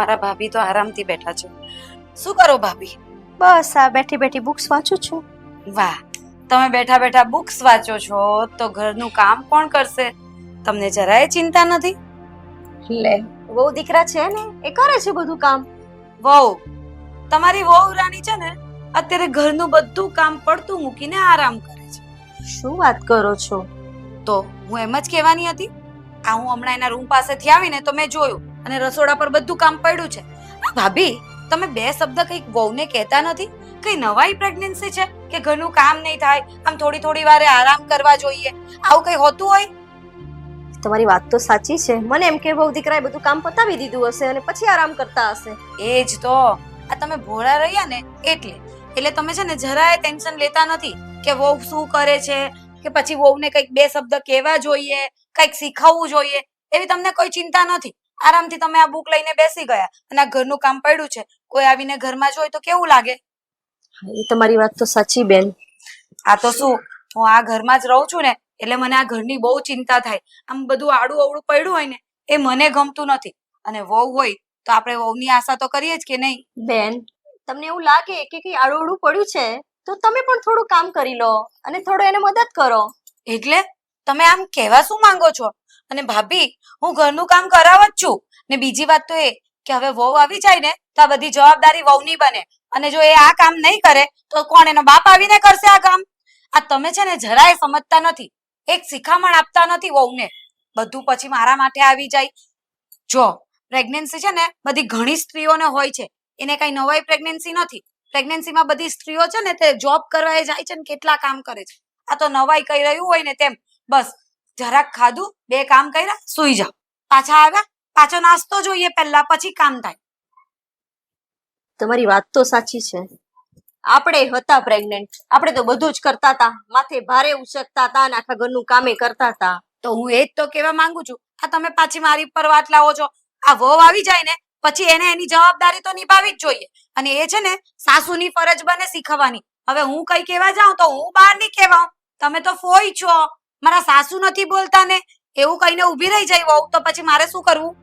મારા ભાભી તો આરામથી બેઠા છે. શું કરો ભાભી? બસ આ બેઠી બેઠી બુક્સ વાંચું છું. વાહ તમે બેઠા બેઠા બુક્સ વાંચો છો તો ઘરનું કામ કોણ કરશે? તમને જરાય ચિંતા નથી? લે વહુ દીકરા છે ને એ કરે છે બધું કામ. વહુ તમારી વહુ રાણી છે ને અત્યારે ઘરનું બધું કામ પડતું મૂકીને આરામ કરે છે. શું વાત કરો છો? તો હું એમ જ કહેવાની હતી. આ હું હમણાં એના રૂમ પાસેથી આવીને તો મેં જોયું. અને રસોડા પર બધું કામ પડ્યું છે. ભાભી તમે બે શબ્દ કંઈક વહુને કહેતા નથી? કઈ નવાઈ પ્રેગ્નન્સી છે? કે ઘરનું કામ નહીં થાય આમ થોડી થોડી વારે આરામ કરવા જોઈએ? આવું કઈ હોતું હોય? તમારી વાત તો સાચી છે. મને એમ કે બહુ દીકરાએ બધું કામ પતાવી દીધું હશે અને પછી આરામ કરતા હશે. એ જ તો. આ તમે ભોળા રહ્યા ને એટલે. એટલે તમે છે ને જરાય ટેન્શન લેતા નથી કે વહુ શું કરે છે કે પછી વહુને કંઈક બે શબ્દ કહેવા જોઈએ કંઈક શીખવવું જોઈએ એવી તમને કોઈ ચિંતા નથી? આરામથી તમે આ બુક લઈને બેસી ગયા અને આ ઘરનું કામ પડ્યું છે. કોઈ આવીને ઘરમાં જોય તો કેવું લાગે? એ તમારી વાત તો સાચી બેન. આ તો શું? હું આ ઘરમાં જ રહું છું ને એટલે મને આ ઘરની બહુ ચિંતા થાય. આમ બધું આડું અવળું પડ્યું હોય ને એ મને ગમતું નથી. અને વહુ હોય તો આપણે વહુની આશા તો કરીએ જ કે નહીં? બેન તમને એવું લાગે કે કઈ આડું પડ્યું છે? તો તમે પણ થોડું કામ કરી લો અને થોડો એને મદદ કરો. એટલે? તમે આમ કહેવા શું માંગો છો? અને ભાભી, હું ઘરનું કામ કરાવ જ છું. ને બીજી વાત તો એ કે હવે વહુ આવી જાય ને, તો આ બધી જવાબદારી વહુની બને. અને જો એ આ કામ નહીં કરે, તો કોણ એનો બાપ આવીને કરશે આ કામ? આ તમે છે ને જરાય સમજતા નથી. એક શિખામણ આપતા નથી વહુને. બધું પછી મારા માટે આવી જાય. જો પ્રેગ્નન્સી છે ને, બધી ઘણી સ્ત્રીઓને હોય છે. એને કઈ નવાઈ પ્રેગ્નન્સી નથી. પ્રેગ્નન્સીમાં બધી સ્ત્રીઓ છે ને, તે જોબ કરવા જાય છે ને, કેટલા કામ કરે છે. આ તો નવાઈ કહી રહ્યું હોય ને તેમ. બસ જરાક ખાધું બે કામ કર્યા સુઈ જાઓ. પાછા આવ્યા પાછો નાસ્તો જોઈએ પહેલા પછી કામ થાય. તમારી વાત તો સાચી છે. આપણે હતા પ્રેગ્નેન્ટ આપણે તો બધું જ કરતા હતા. માથે ભારે ઉછકતા હતા અને આખા ઘરનું કામે કરતા હતા. તો હું એ જ તો કહેવા માંગુ છું. આ તમે પાછી મારી પર વાત લાવો છો. આ વહુ આવી જાય ને પછી એને એની જવાબદારી તો નિભાવી જ જોઈએ. અને એ છે ને સાસુની ફરજ બને શીખવવાની. હવે હું કઈ કહેવા જાઉં તો હું બહાર નહીં કહેવાઉં તમે તો ફોઈ છો. મારા સાસુ નથી બોલતા ને એવું કહીને ઊભી રહી જાય વહુ તો પછી મારે શું કરવું?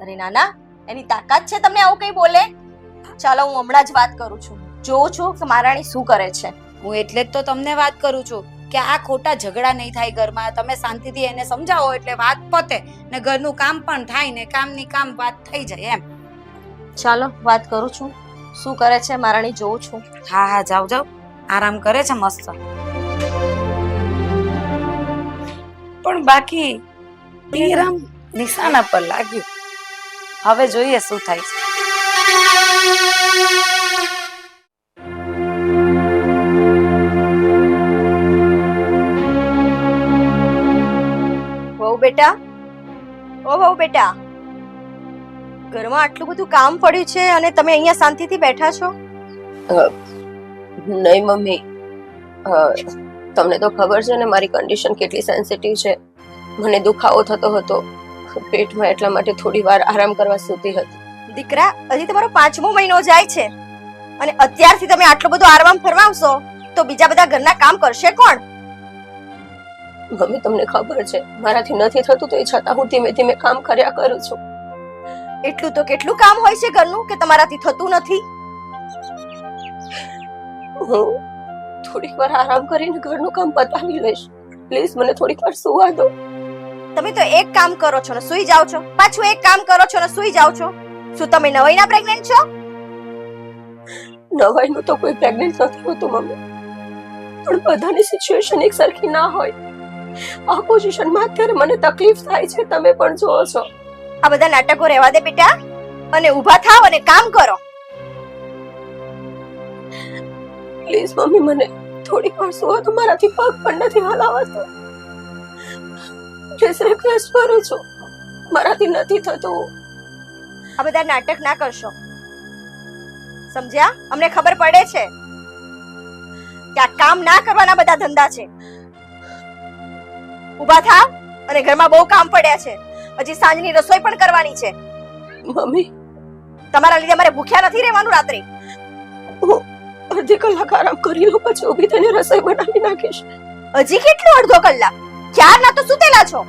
અરે નાના એની તાકાત છે તમને આવું કઈ બોલે? ચાલો હું હમણાં જ વાત કરું છું. જોઉં છું કે મારાણી શું કરે છે. હું એટલે જ તો તમને વાત કરું છું કે આ ખોટા ઝઘડા નહીં થાય ઘરમાં. તમે શાંતિથી એને સમજાવો એટલે વાત પતે ને ઘરનું કામ પણ થાય ને કામની કામ વાત થઈ જાય એમ. ચાલો વાત કરું છું. શું કરે છે મારાણી જોઉં છું. હા હા જાઓ જાઓ. આરામ કરે છે મસ્ત. પણ બાકી તીરમ નિશાના પર લાગ્યું. હવે જોઈએ શું થાય છે. વહુ બેટા? ઓ વહુ બેટા ઘરમાં આટલું બધું કામ પડ્યું છે અને તમે અહીંયા શાંતિથી બેઠા છો? નહીં મમ્મી. અ, તમને તો ખબર છે ને મારી કન્ડિશન કેટલી સેન્સિટિવ છે. મને દુખાવો થતો હતો. પેટમાં એટલા માટે થોડી વાર આરામ કરવા સૂતી હતી. દીકરા હજી તમારો પાંચમો મહિનો જાય છે. અને અત્યારથી તમે આટલો બધો આરામ ફરમાવશો તો બીજા બધા ઘરના કામ કરશે કોણ? મમ્મી તમને ખબર છે મારાથી નથી થતું તો એ છતાં હું ધીમે ધીમે કામ કર્યા કરું છું. એટલું તો કેટલું કામ હોય છે ઘરનું કે તમારાથી થતું નથી? હું થોડીક વાર આરામ કરીને ઘરનું કામ પતાવી લઈશ. પ્લીઝ મને થોડીક વાર સુવા દો. તમે તો એક કામ કરો છો ને સુઈ જાઓ છો. પાછું એક કામ કરો છો ને સુઈ જાઓ છો. શું તમે નવાઈના પ્રેગ્નન્ટ છો? નવાઈનું તો કોઈ પ્રેગ્નન્ટ નથી હોતું મમ્મી. પણ બધાની સિચ્યુએશન એક સરખી ના હોય. આ પોઝિશનમાં અત્યારે મને તકલીફ થાય છે તમે પણ જોવો છો. આ બધા નાટકો રહેવા દે બેટા. અને ઊભા થાવ અને કામ કરો. પ્લીઝ મમ્મી મને થોડીક વાર સુવા તો મારાથી પગ પણ નથી હલાવાતો. પ્લીઝ રિક્વેસ્ટ કરું છું મારાથી નથી થતું. આ બધા નાટક ના કરશો. સમજ્યા? અમને ખબર પડે છે કે આ કામ ના કરવાના બધા ધંધા છે. ઊભા થા અને ઘરમાં બહુ કામ પડ્યા છે. હજી સાંજની રસોઈ પણ કરવાની છે. મમ્મી. તમારા લીધે અમારે ભૂખ્યા નથી રહેવાનું રાત્રે. અડધી કલાક આરામ કરી લઉં પછી ઊભી થઈને રસોઈ બનાવી નાખીશ. હજી કેટલો અડધો કલાક? ક્યારના તો સુતેલા છો?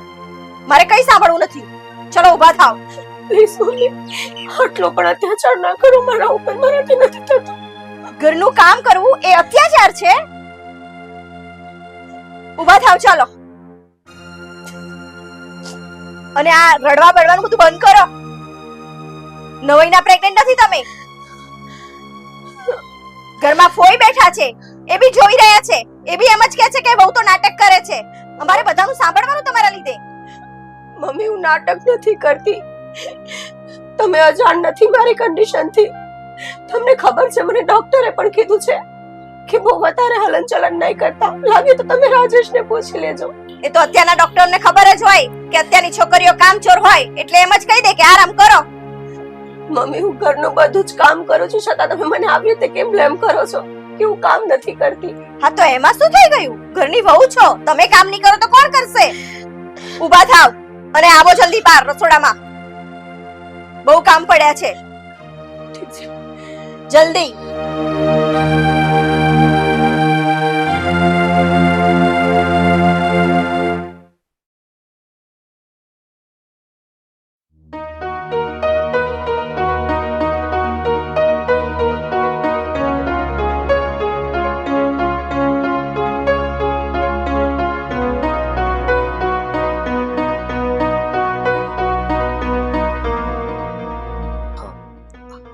મારે કઈ સાંભળવું નથી. ચલો ઊભા થાવ પ્લીઝ મમ્મી આટલો પણ અત્યાચાર ના કરો મારા ઉપર મારાથી નથી થતું. ઘરનું કામ કરવું એ અત્યાચાર છે? ઊભા થાવ ચાલો. અને આ રડવા બડવાનું બધું બંધ કરો. નવઈના પ્રેગ્નન્ટ નથી તમે? ઘરમાં ફોઈ બેઠા છે એ બી જોઈ રહ્યા છે એ બી એમ જ કહે છે કે બહુ તો નાટક કરે છે. અમારે બધાનું સાંભળવાનું તમારા લીધે. મમ્મી હું નાટક નથી કરતી. તમે અજાણ નથી મારી કન્ડિશનથી તમને ખબર છે મને ડોક્ટરે પણ કીધું છે કે બહુ વધારે હલનચલન નહીં કરતા. લાગે તો તમે રાજેશને પૂછી લેજો. એ તો અત્યારના ડોક્ટરને ખબર જ હોય કે અત્યારની છોકરીઓ કામચોર હોય એટલે એમ જ કહી દે કે આરામ કરો. મમ્મી હું ઘરનું બધું જ કામ કરું છું છતાં તમે મને આવી રીતે કેમ બ્લેમ કરો છો? કે હું કામ નથી કરતી. હા તો એમાં શું થઈ ગયું? ઘરની વહુ છો. તમે કામ નહીં કરો તો કોણ કરશે? ઊભા થાવ અને આવો જલ્દી બહાર રસોડામાં. બહુ કામ પડ્યા છે. જલ્દી.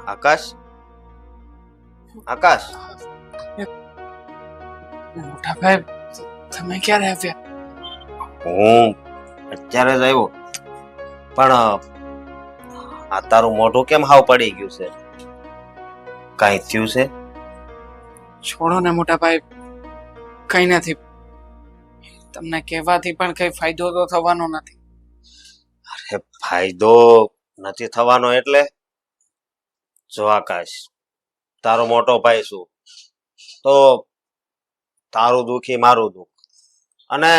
આકાશ આકાશ મોટા ભાઈ તમે ક્યારે આવ્યા હું અત્યારે જ આવ્યો પણ આ તારું મોઢું કેમ હાવ પડી ગયું છે કાંઈ થયું છે છોડો ને મોટા ભાઈ કઈ નથી તમને કહેવાથી પણ કઈ ફાયદો તો થવાનો નથી અરે ફાયદો નથી થવાનો એટલે જો આકાશ તારો મોટો ભાઈ છું. તો તારું દુખી મારું દુઃખ. અને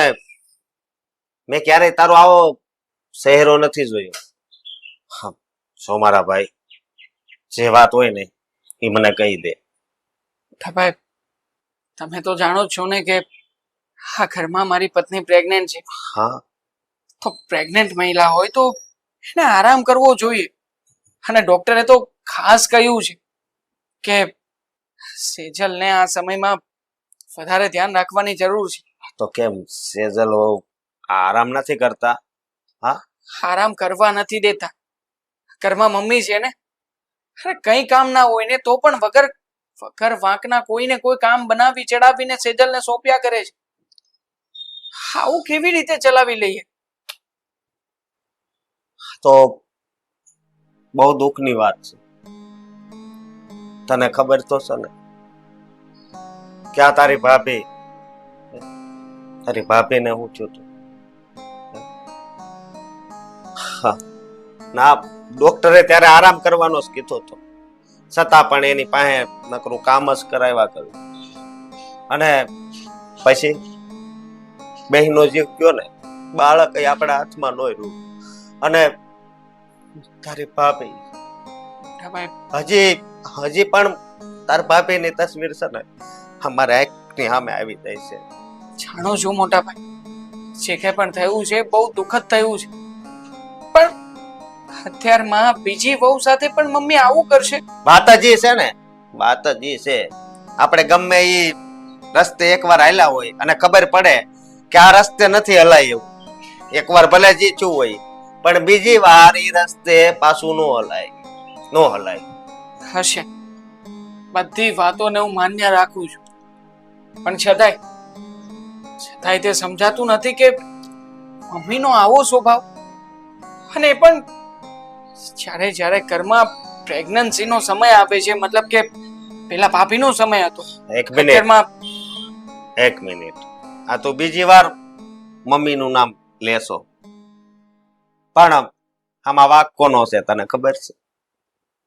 મેં ક્યારેય તારો આવો શહેરો નથી જોયો. હા, જો મારા ભાઈ જે વાત હોય ને એ મને કહી દે. ભાઈ તમે તો જાણો છો ને કે આ ઘરમાં મારી પત્ની પ્રેગ્નેન્ટ છે. હા. તો પ્રેગ્નેન્ટ મહિલા હોય તો એને આરામ કરવો જોઈએ. અને ડોક્ટરે તો ખાસ કહ્યું છે કે સેજલને આ સમયમાં વધારે ધ્યાન રાખવાની જરૂર છે. તો કેમ? સેજલ આરામ નથી કરતા? આરામ કરવા નથી દેતા. ઘરમાં મમ્મી છે ને? અરે કઈ કામ ના હોય ને તો પણ વગર વગર વાંકના કોઈને કોઈ કામ બનાવી ચડાવીને સેજલને સોંપ્યા કરે છે. આવું કેવી રીતે ચલાવી લઈએ? તો બહુ દુઃખની વાત છે. તને ખબર તો છે ને ક્યાં તારી ભાભી? તારી ભાભીને હું થયું તું? હા. ના ડોક્ટરે ત્યારે આરામ કરવાનો જ કીધો હતો છતાં પણ એની પાસે નકરું કામ જ કરાવ્યા કર્યું અને પછી બહેનો જીવ કયો ને બાળક આપણા હાથમાં નો રહ્યું. અને તારી ભાભી હજી હજી પણ તાર ભાભીની તસવીર છે ને અમારા આંખની સામે આવી જાય છે. જાણો છો મોટા ભાઈ જે કઈ પણ થયું છે બહુ દુઃખદ થયું છે. પણ અત્યારમાં બીજી વહુ સાથે પણ મમ્મી આવું કરશે. વાત જ છે ને વાત જ છે. આપણે ગમે એ રસ્તે એકવાર હાલ્યા હોય અને ખબર પડે કે આ રસ્તે નથી હલાય. એવું એકવાર ભલે જીચું હોય પણ બીજી વાર એ રસ્તે પાછું નો હલાય નો હલાય. હશે. બધી વાતોને હું માન્ય રાખું છું. પણ છતાંય છતાંય તે સમજાતું નથી કે મમ્મીનો આવો સ્વભાવ અને એ પણ જ્યારે જ્યારે ઘરમાં પ્રેગ્નન્સીનો સમય આપે છે મતલબ કે પેલા ભાભીનો સમય હતો. એક મિનિટ. એક મિનિટ. આ તો બીજી વાર મમ્મીનું નામ લેશો. પણ આમાં વાક કોનો છે તને ખબર છે?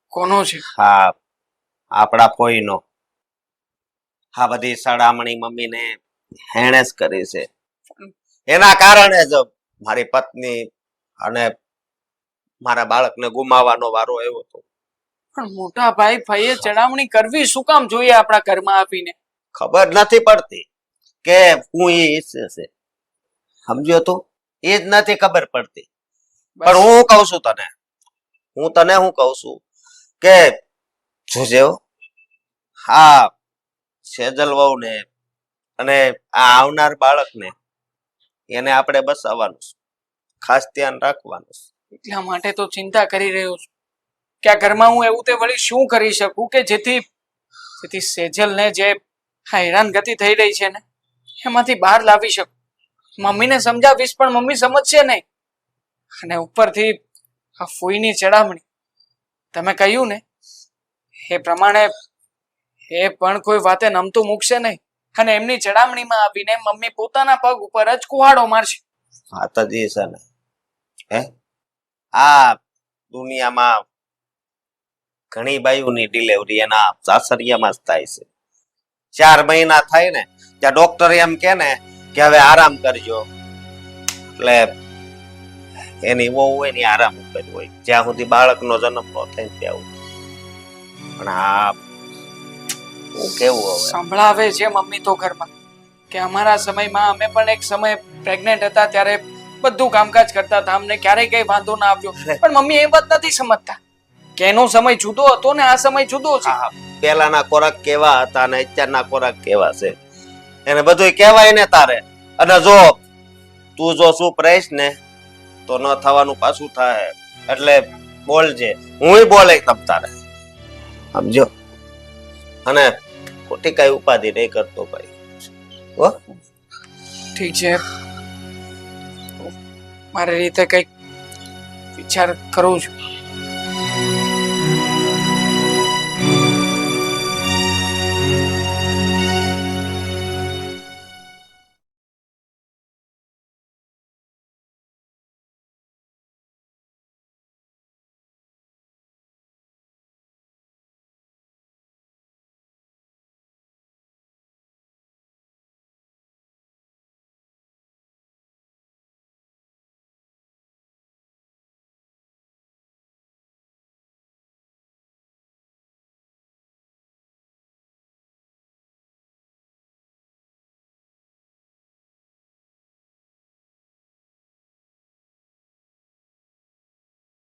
કોનો છે? હા આપણા કોઈનો. આ બધી સડામણી મમ્મીને હેણે જ કરી છે. એના કારણે જ મારી પત્ની અને મારા બાળકને ગુમાવવાનો વારો આવ્યો હતો. પણ મોટા ભાઈ ભાઈએ ચડાવણી કરવી શું કામ જોઈએ આપણા ઘરમાં આપીને ખબર નથી પડતી કે હું એ ઈચ્છે છે. સમજ્યો તું? એ જ નથી ખબર પડતી. પણ હું કઉ છું તને. હું તને હું કહું છું? કે જોજે હા સેજલ વહુ ને અને આ આવનાર બાળકને એને આપણે બસાવવાનું છે. ખાસ ધ્યાન રાખવાનું છે. એટલા માટે તો ચિંતા કરી રહ્યો છું કે આ ઘરમાં હું એવું તે વળી શું કરી શકું કે જેથી જેથી સેજલને જે આ હેરાનગતિ થઈ રહી છે ને, એમાંથી બહાર લાવી શકું મમ્મીને સમજાવીશ, પણ મમ્મી સમજશે નહીં અને ઉપરથી આ ફૂઈની ચડામણી તમે કહ્યું ને, એ પ્રમાણે એ પણ કોઈ વાતે નમતું મૂકશે નહીં. અને એમની ચડામણીમાં આવીને મમ્મી પોતાના પગ ઉપર જ કુહાડો મારશે. માતાજી છે ને. હે? આ દુનિયામાં ઘણી બાયુની ડિલિવરી એના સાસરિયામાં જ થાય છે. ચાર મહિના થાય ને, ત્યાં ડોક્ટર એમ કે ને કે હવે આરામ કરજો. એટલે એની વહુ હોય ને આરામ ઉપર હોય. જ્યાં સુધી બાળકનો જન્મ ન થાય ત્યાં પણ આ હું કેવું હવે? સંભળાવે છે મમ્મી તો ઘરમાં. કે અમારા સમયમાં અમે પણ એક સમય પ્રેગ્નન્ટ હતા ત્યારે બધું કામકાજ કરતા હતા. અમને ક્યારેય કઈ વાંધો ના આવ્યો. પણ મમ્મી એ વાત નથી સમજતા. કે એનો સમય જુદો હતો ને આ સમય જુદો છે. પહેલાના ખોરાક કેવા હતા અને અત્યારના ખોરાક કેવા છે? એને બધું કહેવાય ને તારે. અને જો તું જો શું રહીશ ને તો ન થવાનું પાછું થાય. એટલે બોલજે હુંય બોલે તમ તારે. સમજો અને ખોટી કઈ ઉપાધિ નહીં કરતો ભાઈ. હો? ઠીક છે. મારી રીતે કંઈક વિચાર કરું છું.